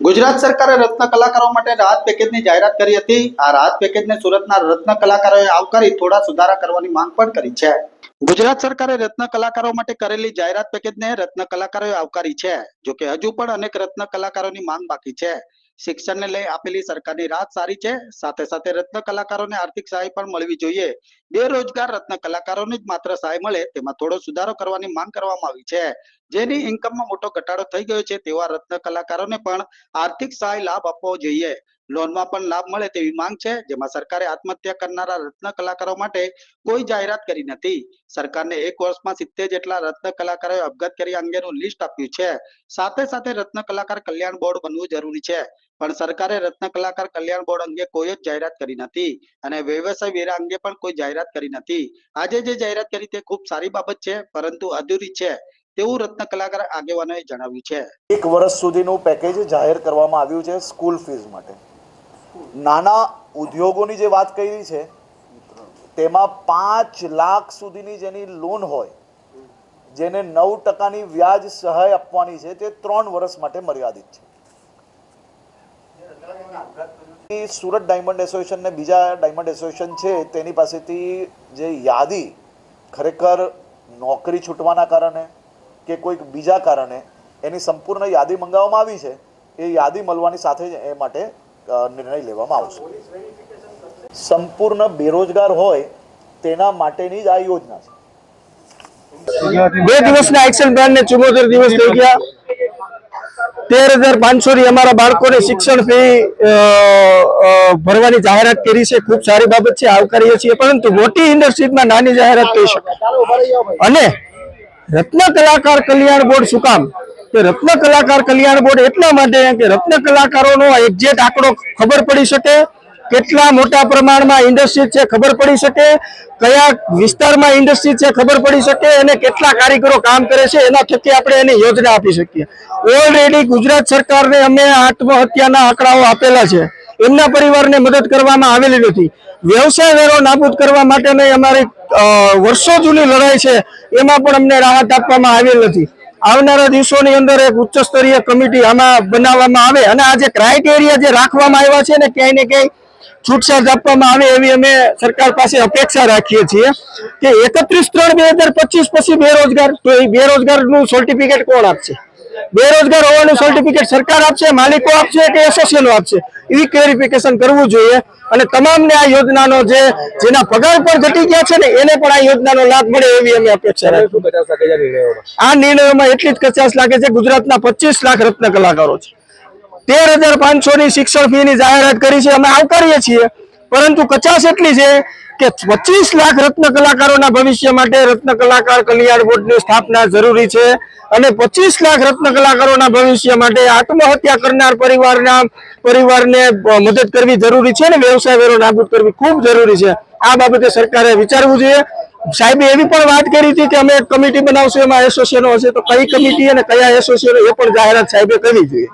ગુજરાત સરકારે રત્ન કલાકારો માટે રાહત પેકેજની જાહેરાત કરી હતી. આ રાહત પેકેજને સુરતના રત્ન કલાકારોએ આવકારી થોડા સુધારા કરવાની માંગ પણ કરી છે. ગુજરાત સરકારે રત્ન કલાકારો માટે કરેલી જાહેરાત પેકેજને રત્ન કલાકારોએ આવકારી છે. જોકે હજુ પણ અનેક રત્ન કલાકારોની માંગ બાકી છે. શિક્ષણને લઈ આપેલી સરકારની રાહત સારી છે. સાથે સાથે રત્ન કલાકારોને આર્થિક સહાય પણ મળવી જોઈએ. બેરોજગાર રત્ન કલાકારોને જ માત્ર સહાય મળે, તેમાં થોડો સુધારો કરવાની માંગ કરવામાં આવી છે. જેની ઇન્કમમાં મોટો ઘટાડો થઈ ગયો છે, તેવા રત્ન કલાકારોને પણ આર્થિક સહાય લાભ આપવો જોઈએ. લોનમાં પણ લાભ મળે તેવી માંગ છે, જેમાં સરકારે આત્મહત્યા કરનારા રત્ન કલાકારો માટે કોઈ જાહેરાત કરી નથી. સરકારને એક વર્ષમાં સિત્તેર જેટલા રત્ન કલાકારોએ અપઘાત કર્યા અંગેનું લિસ્ટ આપ્યું છે. સાથે સાથે રત્ન કલાકાર કલ્યાણ બોર્ડ બનવું જરૂરી છે. પણ સરકારે રત્ન કલાકાર કલ્યાણ બોર્ડ અંગે કોઈ જ જાહેરાત કરી નથી અને વ્યવસાય વેરા અંગે પણ કોઈ જાહેરાત કરી નથી. આજે જે જાહેરાત કરી તે ખૂબ સારી બાબત છે, પરંતુ અધૂરી છે તેવું રત્ન કલાકાર આગેવાનોએ જણાવ્યું છે. એક વર્ષ સુધીનું પેકેજ જાહેર કરવામાં આવ્યું છે સ્કૂલ ફીસ માટે. નાના ઉદ્યોગોની જે વાત કરી છે, તેમાં પાંચ લાખ સુધીની જેની લોન હોય, જેને નવ ટકાની વ્યાજ સહાય આપવાની છે, તે ત્રણ વર્ષ માટે મર્યાદિત છે. સુરત ડાયમંડ એસોસિએશન ને બીજા ડાયમંડ એસોસિએશન છે, તેની પાસેથી જે યાદી ખરેખર નોકરી છૂટવાના કારણે કે કોઈક બીજા કારણે એની સંપૂર્ણ યાદી મંગાવવામાં આવી છે, એ યાદી મળવાની સાથે જ એ માટે નિર્ણય લેવામાં આવશે. સંપૂર્ણ બેરોજગાર હોય તેના માટેની જ આ યોજના છે. બે દિવસના એક્શન પ્લાન ને ચુમ્મોતેર દિવસ થઈ ગયા. તેર હજાર પાંચસો ની અમારા બાળકોને શિક્ષણ ફી ભરવાની જાહેરાત કરી છે. ખૂબ સારી બાબત છે. આવકારીએ છીએ. પરંતુ મોટી ઇન્ડસ્ટ્રીઝમાં નાની જાહેરાત કહી શકાય અને રત્ન કલાકાર કલ્યાણ બોર્ડ શું કામ? કે રત્ન કલાકાર કલ્યાણ બોર્ડ એટલા માટે કે રત્ન કલાકારોનો એક્ઝેક્ટ આંકડો ખબર પડી શકે કેટલા મોટા પ્રમાણમાં ઇન્ડસ્ટ્રી છે ખબર પડી શકે? કયા વિસ્તારમાં ઇન્ડસ્ટ્રી છે ખબર પડી શકે? અને કેટલા કારીગરો કામ કરે છે? એના થકી આપણે એની યોજના આપી શકીએ. ઓલરેડી ગુજરાત સરકારને અમે આત્મહત્યાના આંકડાઓ આપેલા છે. એમના પરિવારને મદદ કરવામાં આવેલી નથી. વ્યવસાય વેરો નાબૂદ કરવા માટેની અમારી વર્ષો જૂની લડાઈ છે. એમાં પણ અમને રાહત આપવામાં આવેલ નથી. આવનારા દિવસોની અંદર એક ઉચ્ચ સ્તરીય કમિટી આમાં બનાવવામાં આવે. અને આ જે ક્રાઇટેરિયા જે રાખવામાં આવ્યા છે ને ક્યાંય ને ક્યાંય છૂટછાટ આપવામાં આવે એવી અમે સરકાર પાસે અપેક્ષા રાખીએ છીએ કે એકત્રીસ ત્રણ બે હજાર પચીસ પછી બેરોજગાર તો એ બેરોજગારનું સર્ટિફિકેટ કોણ આપશે? બેરોજગાર હોવાનું સર્ટિફિકેટ સરકાર આપશે માલિકો આપશે કે એસોસિએશનો આપશે? એવી ક્લેરિફિકેશન કરવું જોઈએ. અને તમામને આ યોજનાનો જે જેના પગાર પણ ઘટી ગયા છે ને એને પણ આ યોજનાનો લાભ મળે એવી અમે અપેક્ષા રાખીએ. આ નિર્ણયોમાં? એટલી જ કચાશ લાગે છે ગુજરાતના પચીસ લાખ રત્ન કલાકારો છે. તેર હજાર પાંચસો ની શિક્ષણ ફી ની જાહેરાત કરી છે, અમે આવકારીએ છીએ. પરંતુ કચાશ એટલી છે કે પચીસ લાખ રત્ન કલાકારોના ભવિષ્ય માટે રત્ન કલાકાર કલ્યાણ બોર્ડની સ્થાપના જરૂરી છે અને પચીસ લાખ રત્ન કલાકારોના ભવિષ્ય માટે આત્મહત્યા કરનાર પરિવારના, પરિવારને મદદ કરવી જરૂરી છે અને વ્યવસાય વેરો નાબૂદ કરવી ખૂબ જરૂરી છે. આ બાબતે સરકારે વિચારવું જોઈએ. સાહેબે એવી પણ વાત કરી હતી કે અમે એક કમિટી બનાવશું, એમાં એસોસિએશનો હશે તો કઈ કમિટી અને કયા એસોસિએશનો એ પણ જાહેરાત સાહેબે કરવી જોઈએ.